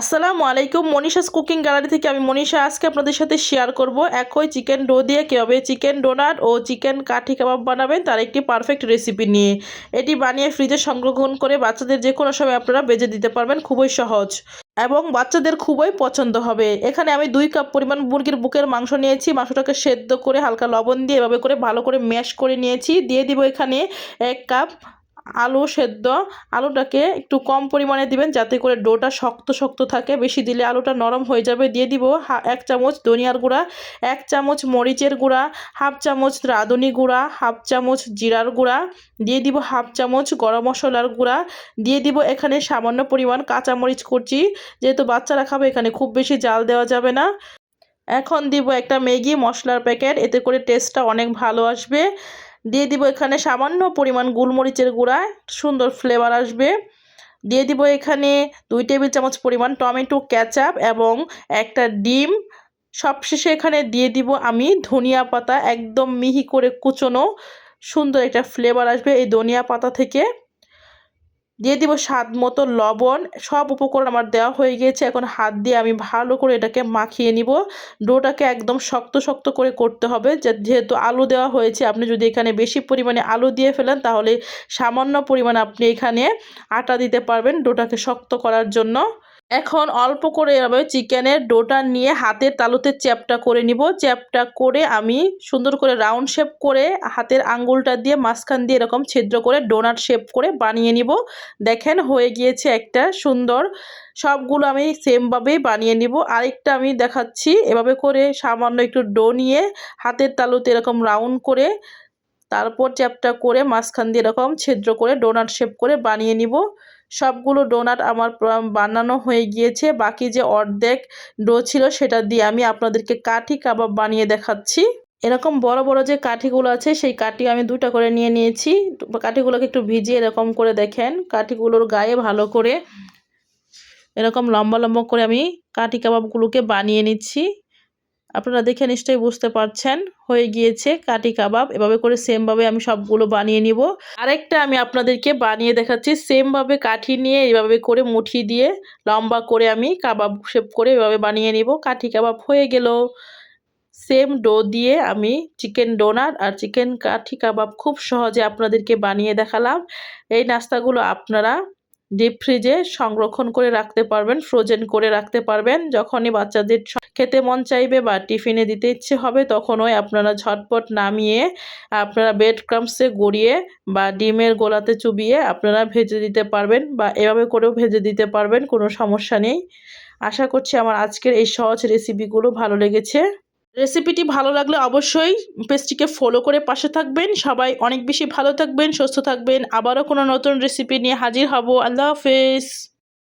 আসসালামু আলাইকুম, Manisha's cooking gallery থেকে আমি মনীষা। আজকে আপনাদের সাথে শেয়ার করব একই চিকেন ডো দিয়ে কীভাবে চিকেন ডোনাট ও চিকেন কাঠি কাবাব বানাবেন তার একটি পারফেক্ট রেসিপি নিয়ে। এটি বানিয়ে ফ্রিজে সংরক্ষণ করে বাচ্চাদের যে কোনো সময় আপনারা বেজে দিতে পারবেন, খুবই সহজ এবং বাচ্চাদের খুবই পছন্দ হবে। এখানে আমি দুই কাপ পরিমাণ মুরগির বুকের মাংস নিয়েছি, মাংসটাকে সেদ্ধ করে হালকা লবণ দিয়ে এভাবে করে ভালো করে ম্যাশ করে নিয়েছি। দিয়ে দিব এখানে এক কাপ আলু সেদ্ধ। আলুটাকে একটু কম পরিমাণে দিবেন যাতে করে ডোটা শক্ত শক্ত থাকে। বেশি দিলে আলুটা নরম হয়ে যাবে। দিয়ে দিব এক চামচ ধনিয়ার গুঁড়া, এক চামচ মরিচের গুঁড়া, হাফ চামচ রাঁধুনি গুঁড়া, হাফ চামচ জিরার গুঁড়া, দিয়ে দিব হাফ চামচ গরম মশলার গুঁড়া, দিয়ে দিব এখানে সামান্য পরিমাণ কাঁচামরিচ করছি যেহেতু বাচ্চারা খাবে, এখানে খুব বেশি জাল দেওয়া যাবে না। এখন দিব একটা ম্যাগি মশলার প্যাকেট। এতে করে টেস্টটা অনেক ভালো আসবে। দিয়ে দিব এখানে সামান্য পরিমাণ গোলমরিচের গুঁড়া, সুন্দর ফ্লেভার আসবে। দিয়ে দিব এখানে দুই টেবিল চামচ পরিমাণ টমেটো ক্যাচাপ এবং একটা ডিম। সবশেষে এখানে দিয়ে দিব আমি ধনিয়া পাতা, একদম মিহি করে কুচোনো, সুন্দর একটা ফ্লেভার আসবে এই ধনিয়া পাতা থেকে। দিয়ে দিব স্বাদ মতো লবণ। সব উপকরণ আমার দেওয়া হয়ে গিয়েছে। এখন হাত দিয়ে আমি ভালো করে এটাকে মাখিয়ে নিব। ডোটাকে একদম শক্ত শক্ত করে করতে হবে। যেহেতু আলু দেওয়া হয়েছে, আপনি যদি এখানে বেশি পরিমাণে আলু দিয়ে ফেলেন, তাহলে সামান্য পরিমাণে আপনি এখানে আটা দিতে পারবেন ডোটাকে শক্ত করার জন্য। এখন অল্প করে এভাবে চিকেনের ডোটা নিয়ে হাতের তালুতে চ্যাপটা করে নিব। চ্যাপটা করে আমি সুন্দর করে রাউন্ড শেপ করে হাতের আঙ্গুলটা দিয়ে মাঝখান দিয়ে এরকম ছিদ্র করে ডোনাট শেপ করে বানিয়ে নিব। দেখেন হয়ে গিয়েছে একটা সুন্দর। সবগুলো আমি সেমভাবেই বানিয়ে নিব। আরেকটা আমি দেখাচ্ছি। এভাবে করে সামান্য একটু ডো নিয়ে হাতের তালুতে এরকম রাউন্ড করে তারপর চ্যাপটা করে মাঝখান দিয়ে এরকম ছিদ্র করে ডোনাট শেপ করে বানিয়ে নিব। সবগুলো ডোনাট আমার বানানো হয়ে গিয়েছে। বাকি যে অর্ধেক ডো ছিল সেটা দিয়ে আমি আপনাদেরকে কাঠি কাবাব বানিয়ে দেখাচ্ছি। এরকম বড় বড় যে কাঠিগুলো আছে, সেই কাঠি আমি দুটা করে নিয়ে নিয়েছি। কাঠিগুলোকে একটু ভিজিয়ে এরকম করে দেখেন। কাঠিগুলোর গায়ে ভালো করে এরকম লম্বা লম্বা করে আমি কাঠি কাবাবগুলোকে বানিয়ে নিচ্ছি। আপনারা দেখে নিশ্চয়ই বুঝতে পারছেন, হয়ে গিয়েছে কাটি কাবাব। এভাবে করে সেমভাবে আমি সবগুলো বানিয়ে নিব। আরেকটা আমি আপনাদেরকে বানিয়ে দেখাচ্ছি সেমভাবে কাঠি নিয়ে এইভাবে করে মুঠি দিয়ে লম্বা করে আমি কাবাব শেপ করে এভাবে বানিয়ে নিব। কাঠি কাবাব হয়ে গেল। সেম ডো দিয়ে আমি চিকেন ডোনার আর চিকেন কাঠি কাবাব খুব সহজে আপনাদেরকে বানিয়ে দেখালাম। এই নাস্তাগুলো আপনারা ডিপ ফ্রিজে সংরক্ষণ করে রাখতে পারবেন, ফ্রোজেন করে রাখতে পারবেন। যখনই বাচ্চাদের খেতে মন চাইবে বা টিফিনে দিতে ইচ্ছে হবে, তখনই আপনারা ঝটপট নামিয়ে আপনারা বেড ক্রামসে গড়িয়ে বা ডিমের গোলাতে চুবিয়ে আপনারা ভেজে দিতে পারবেন বা এভাবে করেও ভেজে দিতে পারবেন, কোনো সমস্যা নেই। আশা করছি আমার আজকের এই সহজ রেসিপিগুলো ভালো লেগেছে। রেসিপিটি ভালো লাগলে অবশ্যই পেজটিকে ফলো করে পাশে থাকবেন। সবাই অনেক বেশি ভালো থাকবেন, সুস্থ থাকবেন। আবারও কোনো নতুন রেসিপি নিয়ে হাজির হব। আল্লাহ হাফেজ।